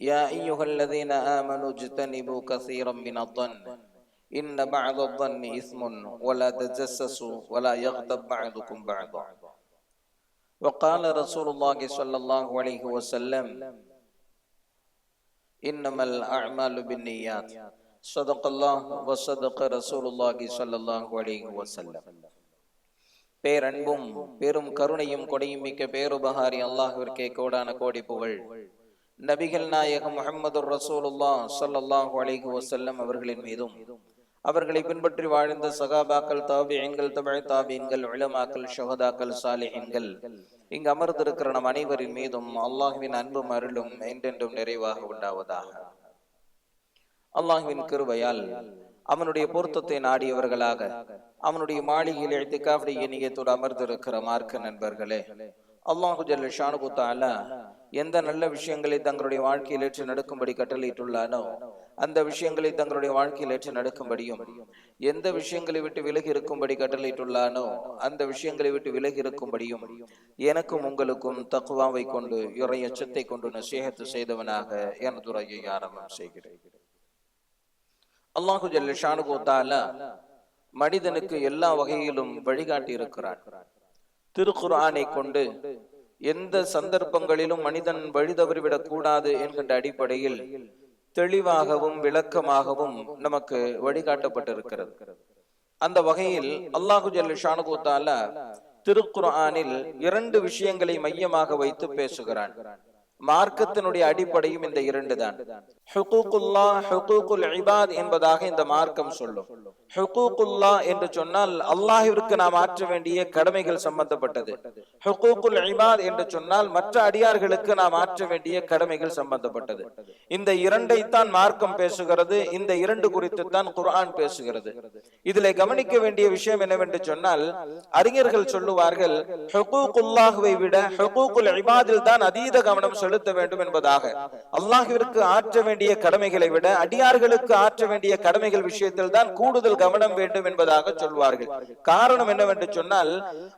يا أيها الذين آمنوا اجتنبوا كثيرا من الظن إن بعض الظن إثم ولا تجسسوا ولا يغتب بعضكم بعضا وقال رسول الله صلى الله عليه وسلم إنما الأعمال بالنيات صدق الله وصدق رسول الله صلى الله عليه وسلم பேரன்பும் பெரும் கருணையும் கொடையும் மிக்க பேருபகாரி அல்லாஹ்விற்கே கோடான கோடி புகழ் நபிகள் நாயகம் முகமது ரசூலுல்லா ஸல்லல்லாஹு அலிஹி வசல்லம் அவர்களின் மீதும் அவர்களை பின்பற்றி வாழ்ந்த சகாபாக்கள் தாபியன்கள் தமிழ் தாபியன்கள் விளமாக்கள் ஷஹதாக்கள் சாலிஹின்கள் இங்கு அமர்ந்திருக்கிற நம் அனைவரின் மீதும் அல்லாஹுவின் அன்பும் அருளும் என்றென்றும் நிறைவாக உண்டாவதாக. அல்லாஹ்வின் கிருவையால் அவனுடைய பொருத்தத்தை நாடியவர்களாக அவனுடைய மாளிகையில் எழுத்துக்காவுடைய இணையத்தோடு அமர்ந்திருக்கிற மார்க்க நண்பர்களே அல்லாஹு ஜல்ல ஷானுகுத்தால எந்த நல்ல விஷயங்களை தங்களுடைய வாழ்க்கையில் ஏற்று நடக்கும்படி கட்டளையிட்டுள்ளானோ அந்த விஷயங்களை தங்களுடைய வாழ்க்கையில் ஏற்று நடக்கும்படியும் எந்த விஷயங்களை விட்டு விலகி இருக்கும்படி கட்டளையிட்டுள்ளானோ அந்த விஷயங்களை விட்டு விலகி இருக்கும்படியும் எனக்கும் உங்களுக்கும் தக்குவாவை கொண்டு இறை எச்சத்தை கொண்டு நசீகத்து செய்தவனாக எனது துறையை ஆரம்பம் செய்கிறேன். அல்லாஹு ஜல்ல ஷானு மனிதனுக்கு எல்லா வகையிலும் வழிகாட்டி இருக்கிறான் திருக்குர்ஆனை கொண்டு எந்த சந்தர்ப்பங்களிலும் மனிதன் வழி தவறிவிடக் கூடாது என்கின்ற அடிப்படையில் தெளிவாகவும் விளக்கமாகவும் நமக்கு வழிகாட்டப்பட்டிருக்கிறது. அந்த வகையில் அல்லாஹு ஜல்லு திருக்குர்ஆனில் இரண்டு விஷயங்களை மையமாக வைத்து பேசுகிறான். மார்க்கத்தினுடைய அடிப்படையும் இந்த இரண்டு தான் என்பதாக இந்த மார்க்கம் சொல்லும். ஹுகூக்குல்லா என்று சொன்னால் அல்லாஹிற்கு நாம் ஆற்ற வேண்டிய கடமைகள் சம்பந்தப்பட்டது. ஹுகூக்குல் இபாத் என்று சொன்னால் மற்ற அடியார்களுக்கு நாம் ஆற்ற வேண்டிய கடமைகள் சம்பந்தப்பட்டது. இந்த இரண்டைத்தான் மார்க்கம் பேசுகிறது. இந்த இரண்டு குறித்து தான் குர்ஆன் பேசுகிறது. இதில் கவனிக்க வேண்டிய விஷயம் என்னவென்று சொன்னால் அறிஞர்கள் சொல்லுவார்கள் ஹுகூக்குல்லாஹுவை விட ஹுகூக்குல் இபாதில் தான் அதீத கவனம் செலுத்த வேண்டும் என்பதாக. அல்லாஹிற்கு ஆற்ற வேண்டிய கடமைகளை விட அடியார்களுக்கு ஆற்ற வேண்டிய கடமைகள் விஷயத்தில் தான் கூடுதல் கவனம் வேண்டும் என்பதாக சொல்வார்கள். காரணம் என்னவென்று சொன்னால்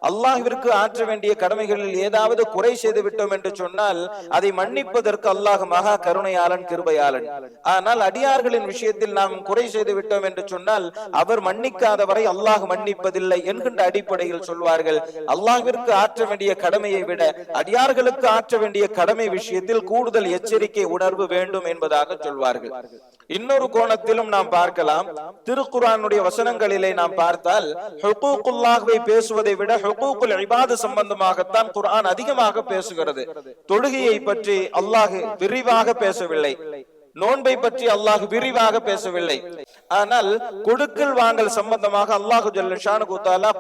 அல்லாஹிற்கு ஆற்ற வேண்டிய கடமைகளில் ஏதாவது குறை செய்து விட்டோம் என்று சொன்னால் அதை மன்னிப்பதற்கு அல்லாஹ் மகா கருணையாளன் கிருபையாளன். ஆனால் அடியார்களின் விஷயத்தில் நாம் குறை செய்து விட்டோம் என்று சொன்னால் அவர் மன்னிக்காத வரை அல்லாஹ் மன்னிப்பதில்லை என்கின்ற அடிப்படையில் சொல்வார்கள். அல்லாஹிற்கு ஆற்ற வேண்டிய கடமையை விட அடியார்களுக்கு ஆற்ற வேண்டிய கடமை விஷயத்தில் கூடுதல் எச்சரிக்கை உணர்வு வேண்டும் என்பதாக சொல்வார்கள். இன்னொரு கோணத்திலும் நாம் பார்க்கலாம். திருக்குறானுடைய வசனங்களிலே நாம் பார்த்தால் ஹுகூக்குல்லாஹ்வை பேசுவதை விட ஹுகூக்குல் இபாது சம்பந்தமாகத்தான் குர்ஆன் அதிகமாக பேசுகிறது. தொழுகையை பற்றி அல்லாஹ் விரிவாக பேசவில்லை. நோன்பை பற்றி அல்லாஹ் விரிவாக பேசவில்லை. ஆனால் கொடுக்கல் வாங்கல் சம்பந்தமாக அல்லாஹு ஜல்லஷானு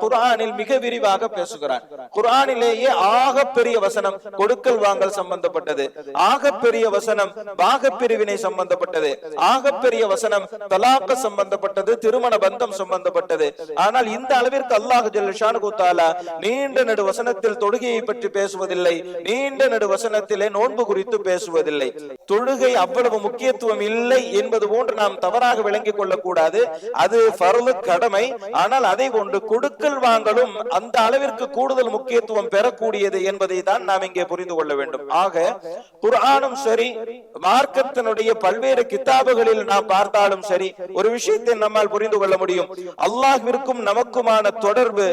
குரானில் மிக விரிவாக பேசுகிறான். குரானிலேயே ஆக பெரிய வசனம் கொடுக்கல் வாங்கல் சம்பந்தப்பட்டது. ஆக பெரிய வசனம் பாக பிரிவினை சம்பந்தப்பட்டது. ஆக பெரிய வசனம் தலாக்க சம்பந்தப்பட்டது திருமண பந்தம் சம்பந்தப்பட்டது. ஆனால் இந்த அளவிற்கு அல்லாஹு ஜல்லஷானு நீண்ட நெடு வசனத்தில் தொழுகையை பற்றி பேசுவதில்லை. நீண்ட நெடு வசனத்திலே நோன்பு குறித்து பேசுவதில்லை. தொழுகை அவ்வளவு முக்கிய முக்கியத்துவம் இல்லை என்பது போன்று நாம் தவறாக விளங்கிக் கொள்ளக்கூடாது. அது பருளு கடமை. ஆனால் அதை கொண்டு கொடுக்கல் வாங்கலும் அந்த அளவிற்கு கூடுதல் முக்கியத்துவம் பெறக்கூடியது என்பதை தான் நாம் இங்கே புரிந்து கொள்ள வேண்டும். ஆக குரானும் சரி மார்க்கத்தினுடைய பல்வேறு கித்தாபுகளில் நாம் பார்த்தாலும் சரி ஒரு விஷயத்தை நம்மால் புரிந்து கொள்ள முடியும். அல்லாஹிற்கும் நமக்குமான தொடர்பு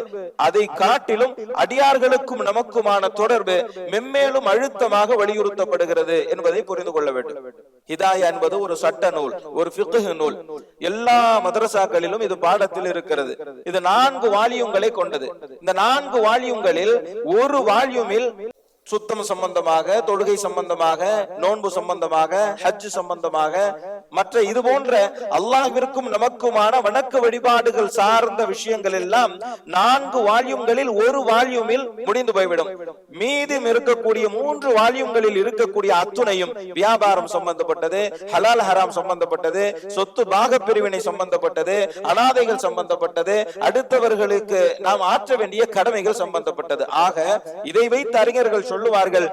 அதை காட்டிலும் அடியார்களுக்கும் நமக்குமான தொடர்பு மெம்மேலும் அழுத்தமாக வலியுறுத்தப்படுகிறது என்பதை புரிந்து கொள்ள வேண்டும். ஹிதாயா என்பது ஒரு சட்ட நூல் ஒரு பிக்குஹ் நூல். எல்லா மதரசாக்களிலும் இது பாடத்தில் இருக்கிறது. இது நான்கு வால்யூம்களை கொண்டது. இந்த நான்கு வால்யூம்களில் ஒரு வால்யூமில் சுத்தம் சம்பந்தமாக தொழுகை சம்பந்தமாக நோன்பு சம்பந்தமாக ஹஜ் சம்பந்தமாக மற்ற இது போன்ற அல்லாஹிற்கும் நமக்குமான வணக்க வழிபாடுகள் சார்ந்த விஷயங்கள் எல்லாம் நான்கு வால்யூம்களில் ஒரு வால்யூமில் முடிந்து போய்விடும். மீதும் இருக்கக்கூடிய மூன்று வால்யூம்களில் இருக்கக்கூடிய அத்துணையும் வியாபாரம் சம்பந்தப்பட்டது ஹலால் ஹராம் சம்பந்தப்பட்டது சொத்து பாக பிரிவினை சம்பந்தப்பட்டது அனாதைகள் சம்பந்தப்பட்டது அடுத்தவர்களுக்கு நாம் ஆற்ற வேண்டிய கடமைகள் சம்பந்தப்பட்டது. ஆக இதை வைத்து அறிஞர்கள் சொல்லுவார்கள்.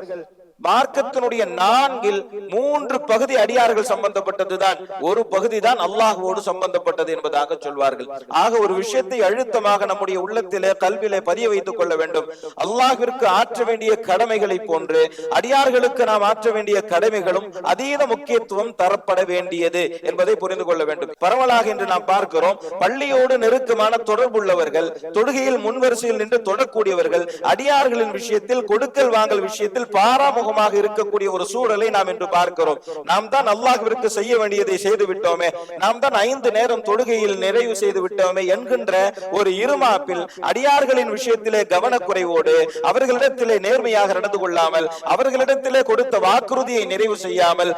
மார்க்கத்தினுடைய நான்கில் மூன்று பகுதி அடியார்கள் சம்பந்தப்பட்டதுதான். ஒரு பகுதி தான் அல்லாஹுவோடு சம்பந்தப்பட்டது என்பதாக சொல்வார்கள். ஆக ஒரு விஷயத்தை அழுத்தமாக நம்முடைய உள்ளத்திலே கல்வியிலே பதிய வைத்துக் கொள்ள வேண்டும். அல்லாஹிற்கு ஆற்ற வேண்டிய கடமைகளை போன்று அடியார்களுக்கு நாம் ஆற்ற வேண்டிய கடமைகளும் அதீத முக்கியத்துவம் தரப்பட வேண்டியது என்பதை புரிந்து கொள்ள வேண்டும். பரவலாக இன்று நாம் பார்க்கிறோம் பள்ளியோடு நெருக்கமான தொடர்புள்ளவர்கள் தொழுகையில் முன்வரிசையில் நின்று தொடக்கூடியவர்கள் அடியார்களின் விஷயத்தில் கொடுக்கல் வாங்கல் விஷயத்தில் பாராமுக பாராமுகமாக இருக்கக்கூடிய ஒரு சூழலை நாம் இன்று பார்க்கிறோம். நாம் தான் அல்லாஹ்விற்கு செய்ய வேண்டியதை செய்து விட்டோமே. நாம் தான் ஐந்து நேரம் தொழுகையில் நிறைவு செய்து விட்டோமே என்கின்ற ஒரு இருமாப்பில் அடியார்களின் விஷயத்திலே கவனக்குறைவோடு அவர்களிடத்திலே நேர்மையாக நடந்து கொள்ளாமல் அவர்களிடத்திலே கொடுத்த வாக்குறுதியை நிறைவு செய்யாமல்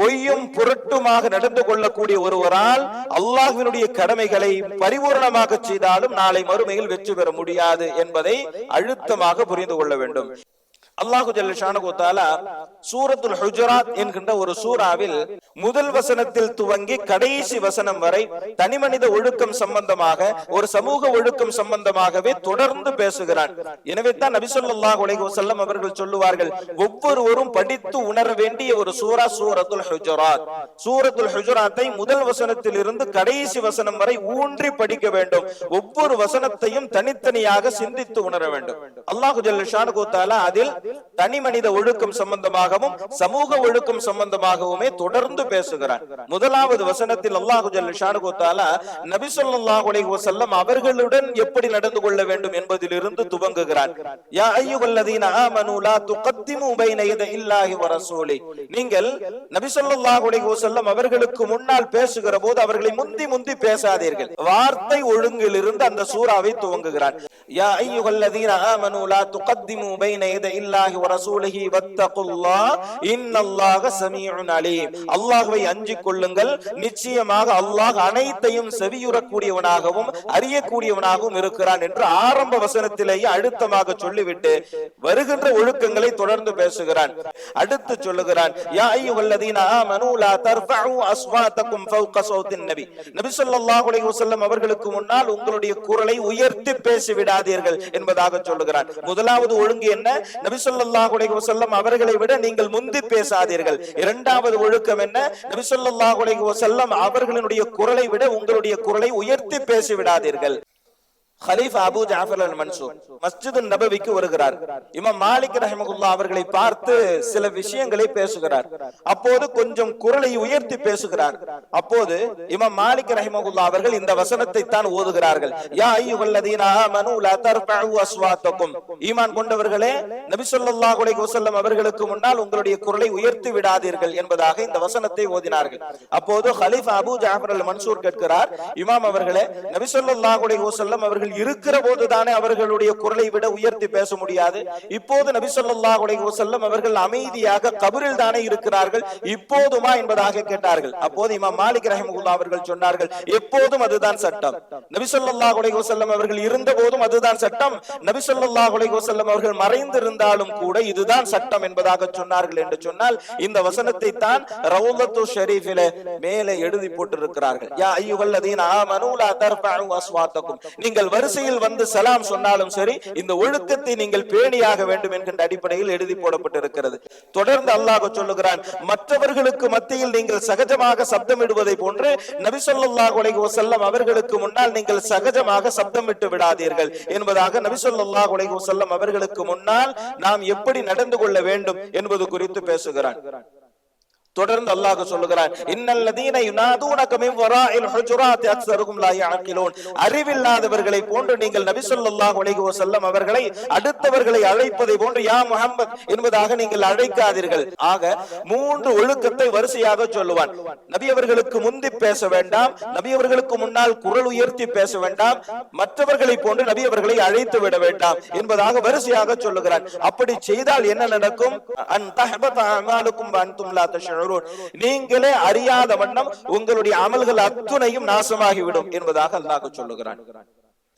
பொய்யும் புரட்டுமாக நடந்து கொள்ளக்கூடிய ஒருவரால் அல்லாஹ்வினுடைய கடமைகளை பரிபூர்ணமாக செய்தாலும் நாளை மறுமையில் வெற்றி பெற முடியாது என்பதை அழுத்தமாக புரிந்து கொள்ள வேண்டும். அல்லாஹு ஜல்லஷானு தாலா சூரத்துல் ஹுஜராத் என்கின்ற ஒரு சூறாவில் முதல் வசனத்தில் துவங்கி கடைசி வசனம் வரை தனிமனித ஒழுக்கம் சம்பந்தமாக ஒரு சமூக ஒழுக்கம் சம்பந்தமாகவே தொடர்ந்து பேசுகிறான். எனவே தான் நபிசல்லாஹ் உலக செல்லம் அவர்கள் சொல்லுவார்கள் ஒவ்வொருவரும் படித்து உணர வேண்டிய ஒரு சூரா சூரத்துல் ஹுஜராத். சூரத்துல் ஹுஜராத்தை முதல் வசனத்தில் இருந்து கடைசி வசனம் வரை ஊன்றி படிக்க வேண்டும். ஒவ்வொரு வசனத்தையும் தனித்தனியாக சிந்தித்து உணர வேண்டும். அல்லாஹு ஜல்லஷானு தாலா அதில் தனி மனித ஒழுக்கம் சம்பந்தமாகவும் சமூக ஒழுக்கம் சம்பந்தமாகவுமே தொடர்ந்து பேசுகிறார். முதலாவது வசனத்தில் அல்லாஹு ஜல்லஷானு தாலா நபி ஸல்லல்லாஹு அலைஹி வஸல்லம் அவர்களுடன் எப்படி நடந்து கொள்ள வேண்டும் என்பதிலிருந்து துவங்குகிறார். யா அய்யுஹல்லதீன ஆமனு லா துகத்திமு பைன இல்லாஹி வ ரசூலி. நீங்கள் நபி ஸல்லல்லாஹு அலைஹி வஸல்லம் அவர்களுக்கு முன்னால் பேசுகிற போது அவர்களை முந்தி முந்தி பேசாதீர்கள். வார்த்தை ஒழுங்கிலிருந்து அந்த சூறாவை துவங்குகிறார். யா அய்யுஹல்லதீன ஆமனு லா துகத்திமு பைன யதையில்லாஹி வ ரசூலிஹி வத்தகுல்லாஹ் இன்னல்லாஹ சமீஉன் அலீம். அல்லாஹ்வை அஞ்சிக் கொள்ளுங்கள். நிச்சயமாக அல்லாஹ் அனைத்தையும் செவியுறக்கூடியவனாகவும் அறியக்கூடியவனாகவும் இருக்கிறான் என்று ஆரம்ப வசனத்திலேயே அழுத்தமாக சொல்லிவிட்டு வருகின்ற ஒழுக்கங்களை தொடர்ந்து பேசுகிறான். அடுத்து சொல்லுகிறான் யா அய்யுஹல்லதீன ஆமனு லா தர்ஃபஉ அஸ்வாத்தகும் ஃபௌக ஸௌத்தின் நபி. நபி ஸல்லல்லாஹு அலைஹி வஸல்லம் அவர்களுக்கு முன்னால் உங்களுடைய குரலை உயர்த்தி பேசி விடாதீர்கள் என்பதாக சொல்லுகிறான். முதலாவது ஒழுங்கு என்ன? நபி ஸல்லல்லாஹு அலைஹி அவர்களை விட நீங்கள் முந்தி பேசாதீர்கள். இரண்டாவது ஒழுக்கம் என்ன? நபி செல்லம் அவர்களினுடைய குரலை விட உங்களுடைய குரலை உயர்த்தி பேசி விடாதீர்கள் ஹலீஃபா அபு ஜாஃபர் அல் மன்சூர் மஸ்ஜித் நபவிக்கு வருகிறார் இமாம் மாலிக் ரஹமகுல்லா அவர்களை பார்த்து சில விஷயங்களை பேசுகிறார் அப்போது கொஞ்சம் குரலை உயர்த்தி பேசுகிறார் அப்போது இமாம் மாலிக் ரஹமகுல்லா அவர்கள் இந்த வசனத்தை தான் ஓதுகிறார்கள் யா அய்யுஹல்லதீன ஆமனு லா தர்ஃபஉ அஸ்வாத்தகும் ஈமான் கொண்டவர்களே நபி ஸல்லல்லாஹு அலைஹி வஸல்லம் அவர்களுக்கு முன்னால் உங்களுடைய குரலை உயர்த்தி விடாதீர்கள் என்பதாக இந்த வசனத்தை ஓதினார்கள் அப்போது ஹலீஃபா அபு ஜாஃபர் அல் மன்சூர் கேட்கிறார் இமாம் அவர்களே நபி ஸல்லல்லாஹு அலைஹி வஸல்லம் அவர்கள் அவர்கள் இருக்கிற போதுதானே அவர்களுடைய குரலை விட உயர்த்தி பேச முடியாது. இப்போது நபி ஸல்லல்லாஹு அலைஹி அவர்கள் அமைதியாக கபரில் தானே இருக்கிறார்கள். இப்போதுமா என்பதாக கேட்டார்கள். அப்போது இமாம் மாலிக் ரஹிமஹுல்லாஹ் அவர்கள் சொன்னார்கள் எப்போதும் அதுதான் சட்டம். நபி ஸல்லல்லாஹு அலைஹி அவர்கள் இருந்த போதும் அதுதான் சட்டம். நபி ஸல்லல்லாஹு அலைஹி அவர்கள் மறைந்திருந்தாலும் கூட இதுதான் சட்டம் என்பதாக சொன்னார்கள் என்று சொன்னால் இந்த வசனத்தை தான் ரவுலத்து ஷெரீஃபில மேலே எழுதி போட்டிருக்கிறார்கள். யா அய்யுஹல்லதீன ஆமனு லா தர்ஃபஉ அஸ்வாத்தகும் நீங்கள் வரிசையில் வந்து சலாம் சொன்னாலும் சரி இந்த ஒழுக்கத்தை நீங்கள் பேணியாக வேண்டும் என்கின்ற அடிப்படையில் எழுதி போடப்பட்டிருக்கிறது. தொடர்ந்து அல்லாஹ் சொல்லுகிறான் மற்றவர்களுக்கு மத்தியில் நீங்கள் சகஜமாக சப்தமிடுவதை போன்று நபி ஸல்லல்லாஹு அலைஹி அவர்களுக்கு முன்னால் நீங்கள் சகஜமாக சப்தமிட்டு விடாதீர்கள் என்பதாக நபி ஸல்லல்லாஹு அலைஹி அவர்களுக்கு முன்னால் நாம் எப்படி நடந்து கொள்ள வேண்டும் என்பது குறித்து பேசுகிறான். தொடர்ந்து அல்லாஹ் சொல்லுகிறான் இன்னல்லதீன யுனாதூனக மின் வராஇல் ஹுஜுராத் அக்ஸருகும் லா யஅகிலூன். அறிவில்லாதவர்களை போன்று நீங்கள் நபி ஸல்லல்லாஹு அலைஹி வஸல்லம் அவர்களை அடுத்தவர்களை அழைப்பதை போன்று யா முஹம்மத் என்பதாக நீங்கள் அழைக்காதீர்கள். ஆக மூன்று ஒழுக்கத்தை வரிசையாக சொல்லுவான். நபி அவர்களுக்கு முந்தி பேச வேண்டாம் நபி அவர்களுக்கு முன்னால் குரல் உயர்த்தி பேச வேண்டாம் மற்றவர்களை போன்று நபி அவர்களை அழைத்து விட வேண்டாம் என்பதாக வரிசையாக சொல்லுகிறான். அப்படி செய்தால் என்ன நடக்கும்? அன் தஹபத அமாலுக்கும் வ லா தஷ்உரூன் நீங்களே அறியாத வண்ணம் உங்களுடைய அமல்கள் அத்துணையும் நாசமாகிவிடும் என்பதாக அல்லாஹ் சொல்லுகிறான்.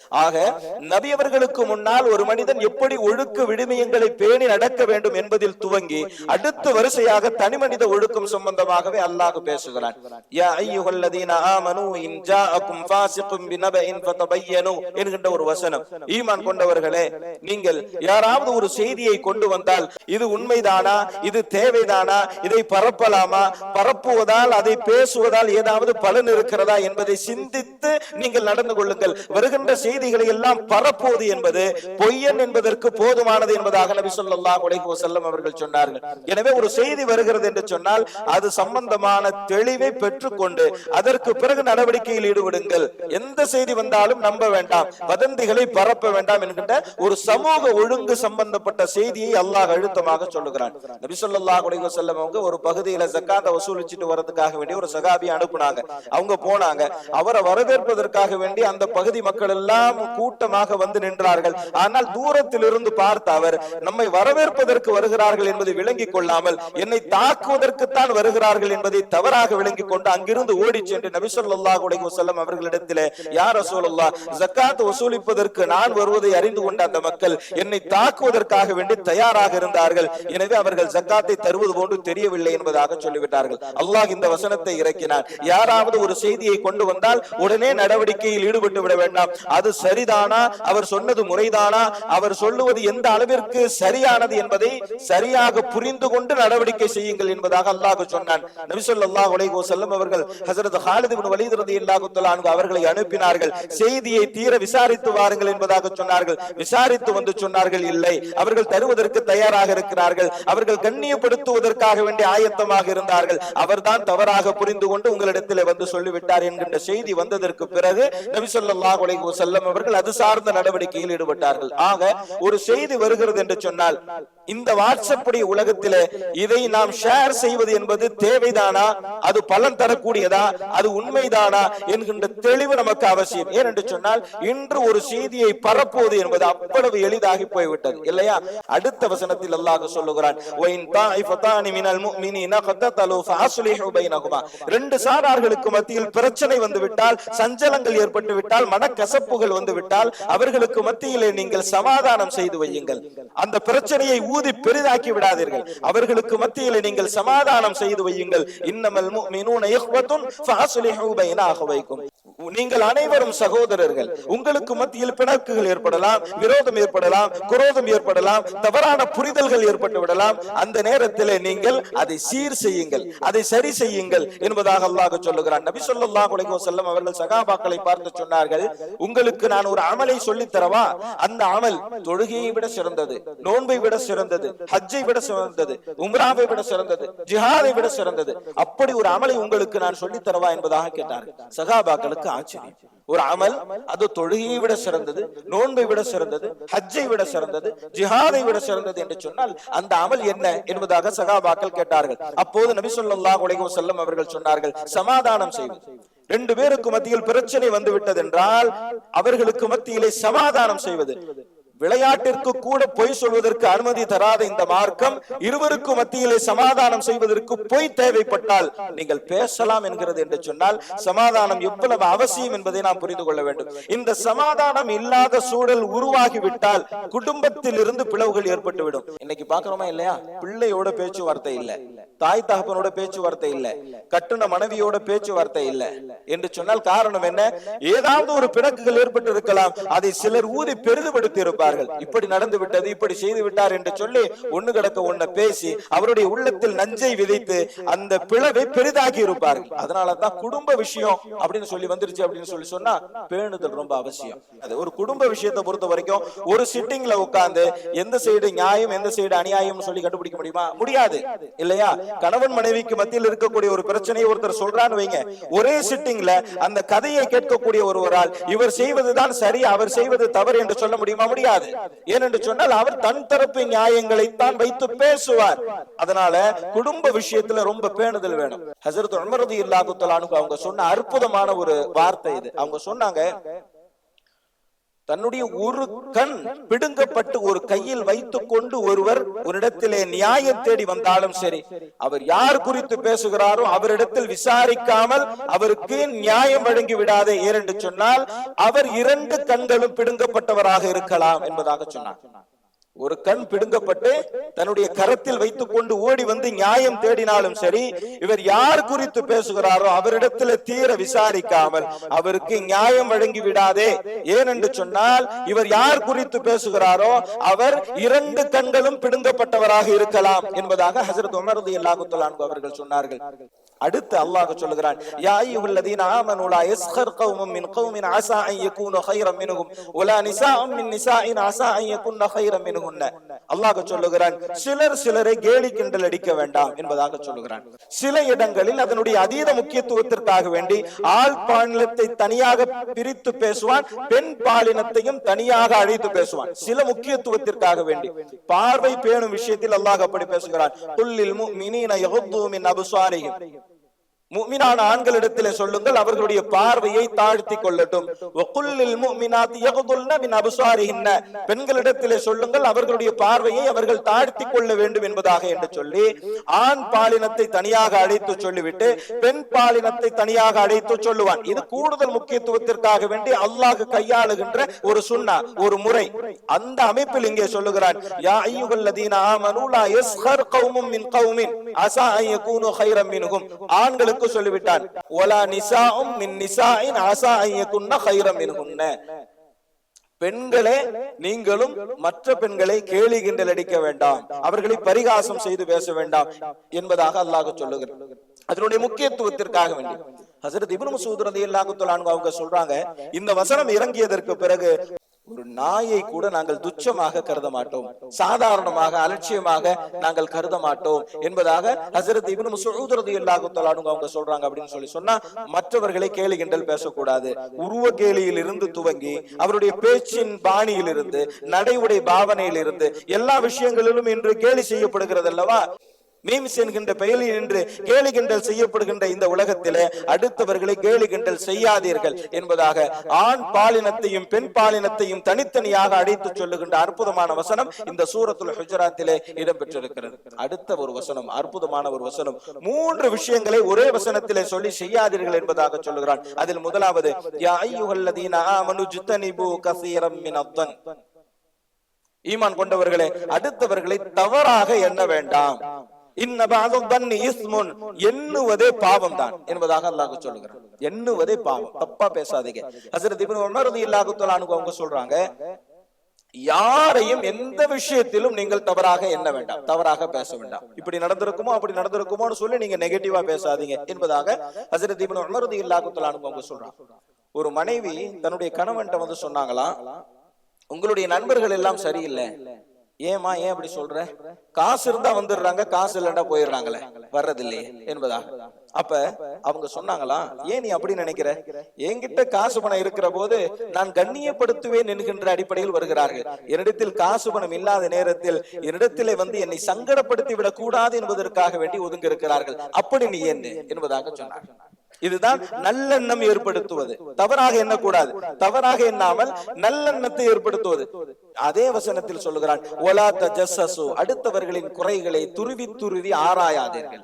ஆக நபி அவர்களுக்கு முன்னால் ஒரு மனிதன் எப்படி ஒழுக்க விடுமியங்களை பேணி நடக்க வேண்டும் என்பதில் துவங்கி அடுத்த வரிசையாக தனி மனித ஒழுக்கம் சம்பந்தமாகவே அல்லாஹ் பேசுகிறான். என்கின்ற ஒரு வசனம். ஈமான் கொண்டவர்களே நீங்கள் யாராவது ஒரு செய்தியை கொண்டு வந்தால் இது உண்மைதானா இது தேவைதானா இதை பரப்பலாமா பரப்புவதால் அதை பேசுவதால் ஏதாவது பலன் இருக்கிறதா என்பதை சிந்தித்து நீங்கள் நடந்து கொள்ளுங்கள். வருகின்ற செய்திகளை எல்லாம் பரப்புவது என்பது பொய்யன் என்பதற்கு போதுமானது என்பதாக நபி சொல்லா அலைஹி வஸல்லம் அவர்கள் சொன்னார்கள். எனவே ஒரு செய்தி வருகிறது என்று சொன்னால் அது சம்பந்தமான தெளிவை பெற்றுக்கொண்டு அதற்கு பிறகு நடவடிக்கையில் ஈடுபடுங்கள். எந்த செய்தி வந்தாலும் நம்ப வேண்டாம். வதந்திகளை பரப்ப வேண்டாம் என்கின்ற ஒரு சமூக ஒழுங்கு சம்பந்தப்பட்ட செய்தியை அல்லாஹ் அழுத்தமாக சொல்லுகிறான். நபி சொல்லா அலைஹி செல்லம் அவங்க ஒரு பகுதியில ஜக்காத்தை வசூலிச்சுட்டு வரதுக்காக வேண்டிய ஒரு சகாபி அனுப்புனாங்க. அவங்க போனாங்க. அவரை வரவேற்பதற்காக வேண்டி அந்த பகுதி மக்கள் எல்லாம் கூட்டமாக வந்து நின்றார்கள். ஆனால் தூரத்தில் இருந்து பார்த்த அவர் நம்மை வரவேற்பதற்கு வருகிறார்கள் என்பதை விளங்கிக் கொள்ளாமல் என்னை தாக்குவதற்குத்தான் வருகிறார்கள் என்பதை தவறாக விளங்கிக் கொண்டு அங்கிருந்து ஓடி சென்று நபிசல்லாஹ் செல்லம் அவர்களிடத்திலே யார் அசோலல்லா ஜக்காத் வசூலிப்பதற்கு நான் வருவதை அறிந்து கொண்ட அந்த மக்கள் என்னை தாக்குவதற்காக வேண்டி தயாராக இருந்தார்கள். எனவே அவர்கள் ஜக்காத்தை தருவது போன்று தெரியவில்லை என்பதாக சொல்லிவிட்டார்கள். அல்லாஹ் இந்த வசனத்தை இறக்கினார் யாராவது ஒரு செய்தியை கொண்டு வந்தால் உடனே உடனே நடவடிக்கையில் ஈடுபட்டு விட வேண்டாம். அது சரிதானா? அவர் சொன்னது முறைதானா? அவர் சொல்லுவது எந்த அளவிற்கு சரியானது என்பதை சரியாக புரிந்து கொண்டு நடவடிக்கை செய்யுங்கள் என்பதாக அல்லாஹ் சொன்னான். நபிசல்லா உலகோ செல்லும் அவர்கள் ஹசரத் ஹாலிது இப்னு வலீத் ரலியல்லாஹு அவர்களை அனுப்பினார்கள். செய்தியை தீர விசாரித்து வாருங்கள் என்பதாக சொன்னார்கள். விசாரித்து வந்து சொன்னார்கள் இல்லை. அவர்கள் தருவதற்கு தயாராக இருக்கிறார்கள். அவர்கள் கண்ணியப்படுத்துவதற்காக வேண்டிய ஆயத்தமாக இருந்தார்கள். அவர்தான் தவறாக புரிந்து கொண்டு உங்களிடத்தில் வந்து சொல்லிவிட்டார் என்கின்ற செய்தி வந்ததற்கு வந்ததற்கு பிறகு நபி ஸல்லல்லாஹு அலைஹி வஸல்லம் அவர்கள் அது சார்ந்த நடவடிக்கையில் ஈடுபட்டார்கள். ஆக ஒரு செய்தி வருகிறது என்று சொன்னால் இந்த வாட்ஸ்அப்புடைய உலகத்திலே இதை நாம் ஷேர் செய்வது என்பது தேவைதானா? அது பலன் தரக்கூடியதா? அது உண்மைதானா? என்கின்ற தெளிவு நமக்கு அவசியம். ஏனென்று சொன்னால் இன்று ஒரு செய்தியை பரப்புவது என்பது அவ்வளவு எளிதாகி போய்விட்டது. இல்லையா? அடுத்த வசனத்தில் அல்லாஹ் சொல்லுகிறான் ரெண்டு சாரார்களுக்கு மத்தியில் பிரச்சனை வந்துவிட்டால் சஞ்சலங்கள் ஏற்பட்டு விட்டால் மனக்கசப்புகள் வந்து விட்டால் அவர்களுக்கு மத்தியிலே நீங்கள் சமாதானம் செய்து வையுங்கள். அந்த பிரச்சனையை ஊதி பெரிதாக்கி விடாதீர்கள். அவர்களுக்கு மத்தியிலே நீங்கள் சமாதானம் செய்து வையுங்கள். இன்னமல் வைக்கும். நீங்கள் அனைவரும் சகோதரர்கள். உங்களுக்கு மத்தியில் பிணக்குகள் ஏற்படலாம் விரோதம் ஏற்படலாம் குரோதம் ஏற்படலாம் தவறான புரிதல்கள் ஏற்பட்டு விடலாம். அந்த நேரத்திலே நீங்கள் அதை சீர் செய்யுங்கள். அதை சரி செய்யுங்கள் என்பதாக அல்லாஹ் சொல்லுகிறான். நபி ஸல்லல்லாஹு அலைஹி வஸல்லம் அவர்கள் சகாபாக்களை பார்த்து சொன்னார்கள் உங்களுக்கு நான் ஒரு அமலை சொல்லி தரவா அந்த அமல் தொழுகையை விட சிறந்தது நோன்பை விட சிறந்தது ஹஜ்ஜை விட சிறந்தது உம்ராவை விட சிறந்தது ஜிஹாதை விட சிறந்தது. அப்படி ஒரு அமலை உங்களுக்கு நான் சொல்லி தரவா என்பதாக கேட்டார்கள். சகாபாக்களுக்கு ஆச்சரியம். ஒரு அமல் அது தொழுகையை விட சிறந்தது நோன்பை விட சிறந்தது ஹஜ்ஜை விட சிறந்தது ஜிஹாதை விட சிறந்தது என்று சொன்னால் அந்த அமல் என்ன என்பதாக சகாபாக்கள் கேட்டார்கள். அப்போது நபி ஸல்லல்லாஹு உலகம் வஸல்லம் அவர்கள் சொன்னார்கள் சமாதானம் செய்வது ரெண்டு பேருக்கு மத்தியில் பிரச்சனை வந்து விட்டது என்றால் அவர்களுக்கு மத்தியிலே சமாதானம் செய்வது. விளையாட்டிற்கு கூட பொய் சொல்வதற்கு அனுமதி தராத இந்த மார்க்கம் இருவருக்கும் மத்தியிலே சமாதானம் செய்வதற்கு பொய் தேவைப்பட்டால் நீங்கள் பேசலாம் என்கிறது என்று சொன்னால் சமாதானம் எவ்வளவு அவசியம் என்பதை நாம் புரிந்து கொள்ள வேண்டும். இந்த சமாதானம் இல்லாத சூழல் உருவாகிவிட்டால் குடும்பத்தில் இருந்து பிளவுகள் ஏற்பட்டு விடும் இன்னைக்கு பாக்குறோமா இல்லையா? பிள்ளையோட பேச்சுவார்த்தை இல்ல. தாய் தகப்பனோட பேச்சுவார்த்தை இல்ல. கட்டுன மனைவியோட பேச்சுவார்த்தை இல்ல. என்று சொன்னால் காரணம் என்ன? ஏதாவது ஒரு பிணக்குகள் ஏற்பட்டு இருக்கலாம் அதை சிலர் ஊதி பெரிதுபடுத்தி இருப்பார்கள் இப்படி நடந்து விட்டது இப்படி செய்து விட்டார் என்று சொல்லி ஒண்ணு கிடக்க ஒண்ணு பேசி அவருடைய உள்ளத்தில் நஞ்சை விதைத்து அந்த பிளவை பெரிதாக்கி இருப்பார்கள். அதனால தான் குடும்ப விஷயம் அப்படின்னு சொல்லி வந்துருச்சு அப்படின்னு சொல்லி சொன்னா பேணுதல் ரொம்ப அவசியம். அது ஒரு குடும்ப விஷயத்தை பொறுத்த வரைக்கும் ஒரு சிட்டிங்ல உட்கார்ந்து எந்த சைடு நியாயம் எந்த சைடு அநியாயம் சொல்லி கண்டுபிடிக்க முடியுமா? முடியாது. இல்லையா? கணவன் மனைவிக்கு மத்தியில் இருக்கக்கூடிய ஒரு பிரச்சனையை ஒருத்தர் சொல்றான்னு வைங்க. ஒரே சிட்டிங்ல அந்த கதையை கேட்கக்கூடிய ஒருவரால் இவர் செய்வதுதான் சரி அவர் செய்வது தவறு என்று சொல்ல முடியுமா? முடியாது. ஏனென்று சொன்னால் அவர் தன் தரப்பு நியாயங்களை தான் வைத்து பேசுவார். அதனால குடும்ப விஷயத்துல ரொம்ப பேணுதல் வேணும். ஹசரத் உமரது இல்லாஹு அவங்க சொன்ன அற்புதமான ஒரு வார்த்தை இது. அவங்க சொன்னாங்க தன்னுடைய ஒரு கண் பிடுங்கப்பட்டு ஒரு கையில் வைத்துக் கொண்டு ஒருவர் ஒரு இடத்திலே நியாயம் தேடி வந்தாலும் சரி அவர் யார் குறித்து பேசுகிறாரோ அவரிடத்தில் விசாரிக்காமல் அவருக்கு நியாயம் வழங்கி விடாதே. ஏனென்று சொன்னால் அவர் இரண்டு கண்களும் பிடுங்கப்பட்டவராக இருக்கலாம் என்பதாக சொன்னார். ஒரு கண் பிடுங்கப்பட்டு தன்னுடைய கரத்தில் வைத்துக் கொண்டு ஓடி வந்து நியாயம் தேடினாலும் சரி இவர் யார் குறித்து பேசுகிறாரோ அவரிடத்தில் தீர விசாரிக்காமல் அவருக்கு நியாயம் வழங்கி விடாதே. ஏனென்று சொன்னால் இவர் யார் குறித்து பேசுகிறாரோ அவர் இரண்டு கண்களும் பிடுங்கப்பட்டவராக இருக்கலாம் என்பதாக ஹசரத் உமர் ரலியல்லாஹு அவர்கள் சொன்னார்கள். அடுத்து அல்லாஹ் சொல்லுகிறான் யா அய்யுஹல்லதீன ஆமனு லா யஸ்கர் கௌமும் மின் கௌமின் அன் யகூனு கைரம் மின்ஹும் வலா மின் நிசாஇன் அன் யகுன்ன கைரம் மின்ஹுன்ன. அல்லாஹ் சொல்லுகிறான் சிலர் சிலரை கேலி கிண்டல் அடிக்க வேண்டாம் என்பதாக சொல்லுகிறான். சில இடங்களில் அதனுடைய அதீத முக்கியத்துவத்திற்காக வேண்டி ஆள் பாலினத்தை தனியாக பிரித்து பேசுவான் பெண் பாலினத்தையும் தனியாக அழைத்து பேசுவான். சில முக்கியத்துவத்திற்காக வேண்டி. பார்வை பேணும் விஷயத்தில் அல்லாஹ் அப்படி பேசுகிறான் குல்லில் முஃமினீன யகுத்து மின் அப்சாரிஹிம். முஃமினான ஆண்களிடத்திலே சொல்லுங்கள் அவர்களுடைய பார்வையை தாழ்த்தி கொள்ளட்டும். வகுல்லில் பெண்களிடத்திலே சொல்லுங்கள் அவர்களுடைய பார்வையை அவர்கள் தாழ்த்தி கொள்ள வேண்டும் என்பதாக என்று சொல்லி ஆண் பாலினத்தை தனியாக அழைத்து சொல்லிவிட்டு பெண் பாலினத்தை தனியாக அழைத்து சொல்லுவான். இது கூடுதல் முக்கியத்துவத்திற்காக வேண்டி அல்லாஹ் கையாளுகின்ற ஒரு சுண்ணா ஒரு முறை. அந்த அமைப்பில் இங்கே சொல்லுகிறான் யா அய்யுஹல்லதீன ஆமனு லா யஸ்கர் கௌமும் மின் கௌமின் அஸா அன் யகூனு மின்ஹும். ஆண்களுக்கு பெண்களுக்கு சொல்லிவிட்டான். வலா நிசாஉம் மின் நிசாஇன் அஸா அன் யகுன்ன கைரம் பெண்களே நீங்களும் மற்ற பெண்களை கேலி கிண்டல் அடிக்க வேண்டாம். அவர்களை பரிகாசம் செய்து பேச வேண்டாம் என்பதாக அல்லாஹ் சொல்லுகிறார் அதனுடைய முக்கியத்துவத்திற்காக வேண்டி. ஹசரத் இப்னு மசூத் ரதி அல்லாஹு அவங்க சொல்றாங்க இந்த வசனம் இறங்கியதற்கு பிறகு ஒரு நாயை கூட நாங்கள் துச்சமாக கருத மாட்டோம். சாதாரணமாக அலட்சியமாக நாங்கள் கருத மாட்டோம். என்பதாக ஹசரத் இப்னு மசூத் ரலியல்லாஹு அவங்க சொல்றாங்க அப்படின்னு சொல்லி சொன்னா மற்றவர்களை கேலி கிண்டல் பேசக்கூடாது. உருவ கேலியில் இருந்து துவங்கி அவருடைய பேச்சின் பாணியில் இருந்து நடை உடை பாவனையில் இருந்து எல்லா விஷயங்களிலும் இன்று கேலி செய்யப்படுகிறது அல்லவா? மீம்ஸ் என்கின்ற பெயரில் நின்று கேலி கிண்டல் செய்யப்படுகின்ற இந்த உலகத்திலே அடுத்தவர்களை கேலி கிண்டல் செய்யாதீர்கள் என்பதாக ஆண் பாலினத்தையும் பெண் பாலினத்தையும் தனித்தனியாக அடைத்து சொல்லுகின்ற அற்புதமான வசனம் இந்த சூரத்துல் ஹுஜராத்திலே இடம்பெற்றிருக்கிறது. அடுத்த ஒரு வசனம் அற்புதமான ஒரு வசனம். மூன்று விஷயங்களை ஒரே வசனத்திலே சொல்லி செய்யாதீர்கள் என்பதாக சொல்லுகிறான். அதில் முதலாவது யா ஆமனு ஈமான் கொண்டவர்களே அடுத்தவர்களை தவறாக எண்ண வேண்டாம். எண்ணுவதே பாவம் தான் என்பதாக அல்லாஹ் சொல்லுகிறான். எண்ணுவதே பாவம். தப்பா பேசாதீங்க. ஹசரத் இப்னு உமர் ரலியல்லாஹு அவங்க சொல்றாங்க யாரையும் எந்த விஷயத்திலும் நீங்கள் தவறாக எண்ண வேண்டாம். தவறாக பேச வேண்டாம். இப்படி நடந்திருக்குமோ அப்படி நடந்திருக்குமோன்னு சொல்லி நீங்க நெகட்டிவா பேசாதீங்க. என்பதாக ஹசரத் இப்னு உமர் ரலியல்லாஹு அவங்க சொல்றாங்க ஒரு மனைவி தன்னுடைய கணவன்கிட்ட வந்து சொன்னாங்களாம் உங்களுடைய நண்பர்கள் எல்லாம் சரியில்லை. ஏமா ஏன் அப்படி சொல்ற? காசு இருந்தா வந்துடுறாங்க காசு இல்லைன்னா போயிடுறாங்களே வர்றதில்லையே என்பதாக அப்ப அவங்க சொன்னாங்களா ஏன் நீ அப்படி நினைக்கிற? என்கிட்ட காசு பணம் இருக்கிற போது நான் கண்ணியப்படுத்துவேன் என்கின்ற அடிப்படையில் வருகிறார்கள். என்னிடத்தில் காசு பணம் இல்லாத நேரத்தில் என்னிடத்திலே வந்து என்னை சங்கடப்படுத்தி விடக் கூடாது என்பதற்காக வேண்டி ஒதுங்க இருக்கிறார்கள் அப்படி நீ என்ன என்பதாக சொன்னார். இதுதான் நல்லெண்ணம் ஏற்படுத்துவது. தவறாக எண்ணக்கூடாது. தவறாக எண்ணாமல் நல்லெண்ணத்தை ஏற்படுத்துவது. அதே வசனத்தில் சொல்லுகிறான் ஒலா தஜஸ்ஸசு அடுத்தவர்களின் குறைகளை துருவி துருவி ஆராயாதீர்கள்.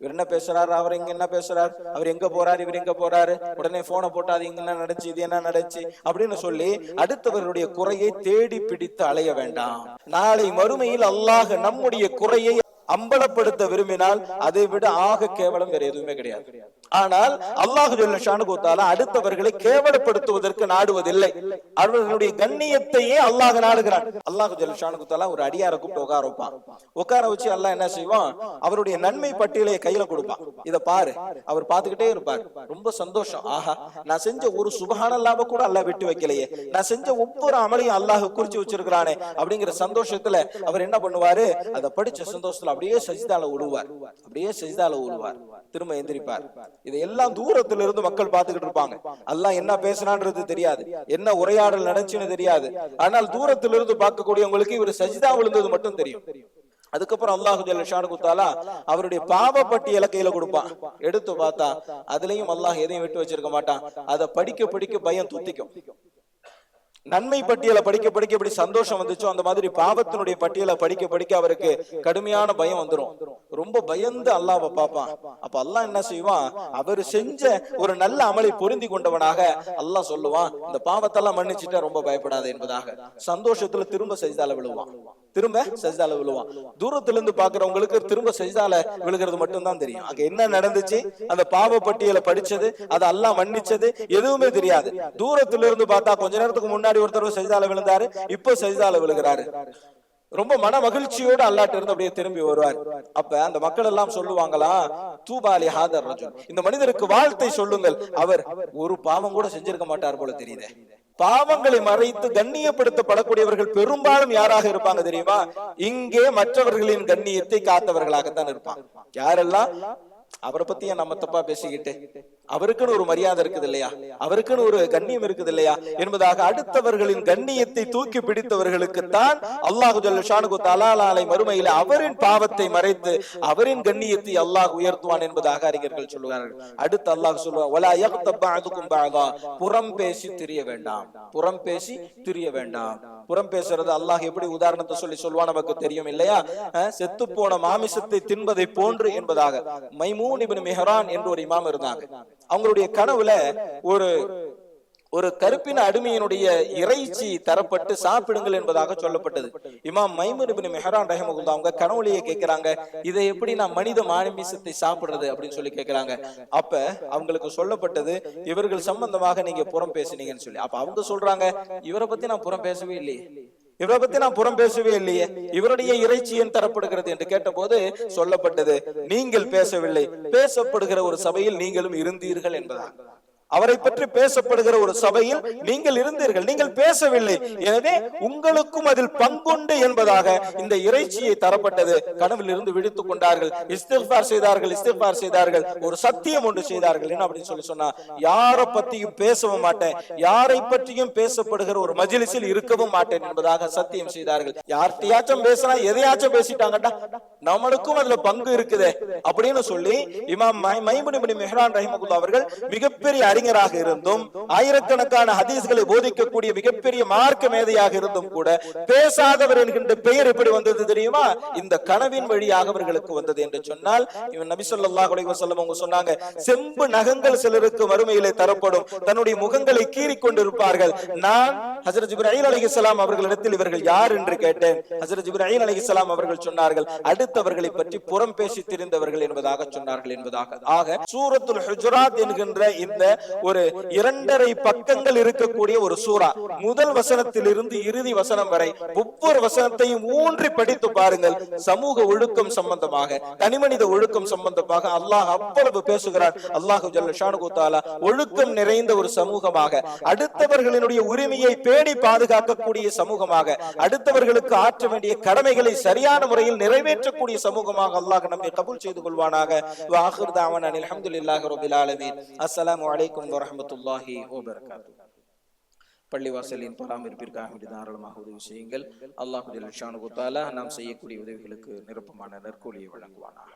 இவர் என்ன பேசுறாரு? அவர் இங்க என்ன பேசுறாரு? அவர் எங்க போறாரு? இவர் எங்க போறாரு? உடனே போனை போட்டாது அது இங்க என்ன நடச்சு இது என்ன நடச்சு அப்படின்னு சொல்லி அடுத்தவர்களுடைய குறையை தேடி பிடித்து அலைய வேண்டாம். நாளை மறுமையில் அல்லாஹ் நம்முடைய குறையை அம்பலப்படுத்த விரும்பினால் அதை விட ஆக கேவலம் வேற எதுவுமே கிடையாது. ஆனால் அல்லாஹு ஷானுகோத்தால அடுத்தவர்களை கேவலப்படுத்துவதற்கு நாடுவதில்லை. அவர்களுடைய கண்ணியத்தையே அல்லாஹ் நாடுகிறான். அல்லாஹு ஷானுகோத்தாலா ஒரு அடியார கூப்பிட்டு உட்கார வைப்பான். உட்கார வச்சு அல்லாஹ் என்ன செய்வான்? அவருடைய நன்மை பட்டியலை கையில கொடுப்பான். இத பாரு. அவர் பார்த்துக்கிட்டே இருப்பார். ரொம்ப சந்தோஷம். ஆஹா நான் செஞ்ச ஒரு சுபகானல்லாம கூட அல்லாஹ் விட்டு வைக்கலையே. நான் செஞ்ச ஒவ்வொரு அமலையும் அல்லாஹ் குறிச்சு வச்சிருக்கிறானே அப்படிங்கிற சந்தோஷத்துல அவர் என்ன பண்ணுவாரு? அதை படிச்ச சந்தோஷத்துல அப்படியே சஜிதால விடுவார் அப்படியே சஜிதால விடுவார் திரும்ப எந்திரிப்பார். இதையெல்லாம் தூரத்துல இருந்து மக்கள் பார்த்துக்கிட்டு இருப்பாங்க. அல்லாஹ் என்ன பேசினான்றது தெரியாது. என்ன உரையாடல் நடந்துச்சுன்னு தெரியாது. ஆனால் தூரத்துல இருந்து பார்க்கக்கூடியவங்களுக்கு இவர் சஜிதா விழுந்தது மட்டும் தெரியும். அதுக்கப்புறம் அல்லாஹு ஜல்ல ஷானுகுத்தாலா அவருடைய பாவ பட்டியலை கையில கொடுப்பான். எடுத்து பார்த்தா அதுலயும் அல்லாஹ் எதையும் விட்டு வச்சிருக்க மாட்டான். அதை படிக்க படிக்க பயம் துத்திக்கும். நன்மை பட்டியலை படிக்க படிக்க எப்படி சந்தோஷம் வந்துச்சோ அந்த மாதிரி பாவத்தினுடைய பட்டியலை படிக்க படிக்க அவருக்கு கடுமையான பயம் வந்துரும். ரொம்ப பயந்து அல்லாஹ்வை பார்ப்பான். அப்ப அல்லாஹ் என்ன செய்வான்? அவர் செஞ்ச ஒரு நல்ல அமலை பொருந்தி கொண்டவனாக அல்லாஹ் சொல்லுவான் இந்த பாவத்தெல்லாம் மன்னிச்சுட்டா ரொம்ப பயப்படாத என்பதாக. சந்தோஷத்துல திரும்ப சஜிதால விழுவான். திரும்ப சஜிதால விழுவான். தூரத்துல இருந்து பாக்குறவங்களுக்கு திரும்ப சஜிதால விழுகிறது மட்டும்தான் தெரியும். அங்க என்ன நடந்துச்சு? அந்த பாவ பட்டியலை படிச்சது அது அல்லாஹ் மன்னிச்சது எதுவுமே தெரியாது தூரத்துல இருந்து பார்த்தா கொஞ்ச நேரத்துக்கு முன்னாடி முன்னாடி ஒருத்தர் சஜிதால விழுந்தாரு இப்போ சஜிதால விழுகிறாரு. ரொம்ப மன மகிழ்ச்சியோடு அல்லாட்ட இருந்து அப்படியே திரும்பி வருவார். அப்ப அந்த மக்கள் எல்லாம் சொல்லுவாங்களாம் தூபாலி ஹாதர் ரஜுல். இந்த மனிதருக்கு வாழ்த்தை சொல்லுங்கள். அவர் ஒரு பாவம் கூட செஞ்சிருக்க மாட்டார் போல தெரியுதே. பாவங்களை மறைத்து கண்ணியப்படுத்தப்படக்கூடியவர்கள் பெரும்பாலும் யாராக இருப்பாங்க தெரியுமா? இங்கே மற்றவர்களின் கண்ணியத்தை காத்தவர்களாகத்தான் இருப்பாங்க யாரெல்லாம்? அவரை பத்தி ஏன் நம்ம தப்பா பேசிக்கிட்டு? அவருக்குன்னு ஒரு மரியாதை இருக்குது இல்லையா? அவருக்குன்னு ஒரு கண்ணியம் இருக்குது இல்லையா? என்பதாக அடுத்தவர்களின் கண்ணியத்தை தூக்கி பிடித்தவர்களுக்கு தான் அல்லாஹு ஜல்லுஷானுக்கு தலாலாலை மறுமையில அவரின் பாவத்தை மறைத்து அவரின் கண்ணியத்தை அல்லாஹ் உயர்த்துவான் என்பதாக அறிஞர்கள் சொல்லுவார்கள் அடுத்து அல்லாஹ் சொல்லுவான் புறம் பேசி திரிய வேண்டாம். புறம் பேசி திரிய வேண்டாம். புறம் பேசுறது அல்லாஹ் எப்படி உதாரணத்தை சொல்லி சொல்லுவான் நமக்கு தெரியும் இல்லையா? செத்து போன மாமிசத்தை தின்பதை போன்று என்பதாக. மைமு மைமூன் இபின் மெஹரான் என்று ஒரு இமாம் இருந்தாங்க. அவங்களுடைய கனவுல ஒரு ஒரு கருப்பின அடிமையினுடைய இறைச்சி தரப்பட்டு சாப்பிடுங்கள் என்பதாக சொல்லப்பட்டது. இமாம் மைமூன் இப்னு மெஹரான் அவங்க கனவுலயே கேக்குறாங்க இதை எப்படி நான் மனித மாமிசத்தை சாப்பிடுறது அப்படின்னு சொல்லி கேக்குறாங்க. அப்ப அவங்களுக்கு சொல்லப்பட்டது இவர்கள் சம்பந்தமாக நீங்க புறம் பேசுனீங்கன்னு சொல்லி. அப்ப அவங்க சொல்றாங்க இவரை பத்தி நான் புறம் பேசவே இல்லையே. இவரை பத்தி நான் புறம் பேசவே இல்லையே. இவருடைய இறைச்சி ஏன் தரப்படுகிறது என்று கேட்டபோது சொல்லப்பட்டது நீங்கள் பேசவில்லை. பேசப்படுகிற ஒரு சபையில் நீங்களும் இருந்தீர்கள் என்பதாக அவரை பற்றி பேசப்படுகிற ஒரு சபையில் நீங்கள் இருந்தீர்கள். நீங்கள் பேசவில்லை. எனவே உங்களுக்கும் அதில் பங்குண்டு என்பதாக இந்த இறைச்சியை தரப்பட்டது கனவில் இருந்து விழித்துக் கொண்டார்கள். இஸ்திஃபார் செய்தார்கள் இஸ்திஃபார் செய்தார்கள். ஒரு சத்தியம் ஒன்று செய்தார்கள் என்ன அப்படின்னு சொல்லி சொன்னா யாரை பத்தியும் பேசவும் மாட்டேன். யாரை பற்றியும் பேசப்படுகிற ஒரு மஜிலிசில் இருக்கவும் மாட்டேன் என்பதாக சத்தியம் செய்தார்கள். யார்கிட்டயாச்சும் பேசினா எதையாச்சும் பேசிட்டாங்கடா. நம்மளுக்கும் அதுல பங்கு இருக்குதே. அப்படின்னு சொல்லி இமாம் மை- மைமுனி மிஹ்ரான் ரஹிமகுல்லா அவர்கள் மிகப்பெரிய அறி அறிஞராக இருந்தும் ஆயிரக்கணக்கான ஹதீஸ்களை போதிக்கக்கூடிய மிகப்பெரிய மார்க்க மேதையாக இருந்தும் கூட பேசாதவர் என்கின்ற பெயர் எப்படி வந்தது தெரியுமா? இந்த கனவின் வழியாக அவர்களுக்கு வந்தது என்று சொன்னால் இவன் நபி சொல்லா அலைஹி வஸல்லம் அவங்க சொன்னாங்க செம்பு நகங்கள் சிலருக்கு வறுமையிலே தரப்படும். தன்னுடைய முகங்களை கீறி கொண்டிருப்பார்கள். நான் ஹசரத் ஜிப்ராஹிம் அலைஹிஸ்ஸலாம் அவர்களிடத்தில் இவர்கள் யார் என்று கேட்டேன். ஹசரத் ஜிப்ராஹிம் அலைஹிஸ்ஸலாம் அவர்கள் சொன்னார்கள் அடுத்தவர்களை பற்றி புறம் பேசி தெரிந்தவர்கள் என்பதாக சொன்னார்கள் என்பதாக. ஆக சூரத்துல் ஹுஜராத் என்கின்ற இந்த ஒரு இரண்டரை பக்கங்கள் இருக்கக்கூடிய ஒரு சூறா. முதல் வசனத்திலிருந்து இறுதி வசனம் வரை ஒவ்வொரு வசனத்தையும் ஊன்றி படித்து பாருங்கள். சமூக ஒழுக்கம் சம்பந்தமாக தனிமனித ஒழுக்கம் சம்பந்தமாக அல்லாஹ் அவ்வளவு பேசுகிறார் அல்லாஹு ஜல்ல ஒழுக்கம் நிறைந்த ஒரு சமூகமாக அடுத்தவர்களினுடைய உரிமையை பேணி பாதுகாக்கக்கூடிய சமூகமாக அடுத்தவர்களுக்கு ஆற்ற வேண்டிய கடமைகளை சரியான முறையில் நிறைவேற்றக்கூடிய சமூகமாக அல்லாஹ் நம்மை கபூல் செய்து கொள்வானாக. வாஹிர் தாவன் ரபில் ஆலமீன். அஸ்ஸலாமு அலைக்கும் வரமத்துல்லாஹி ஓபர்காத்து பள்ளிவாசலின் பராமரிப்பிற்காக வேண்டி தாராளமாக உதவி செய்யுங்கள். அல்லாஹு நாம் செய்யக்கூடிய உதவிகளுக்கு நிரப்பமான நற்கூலியை வழங்குவானாக.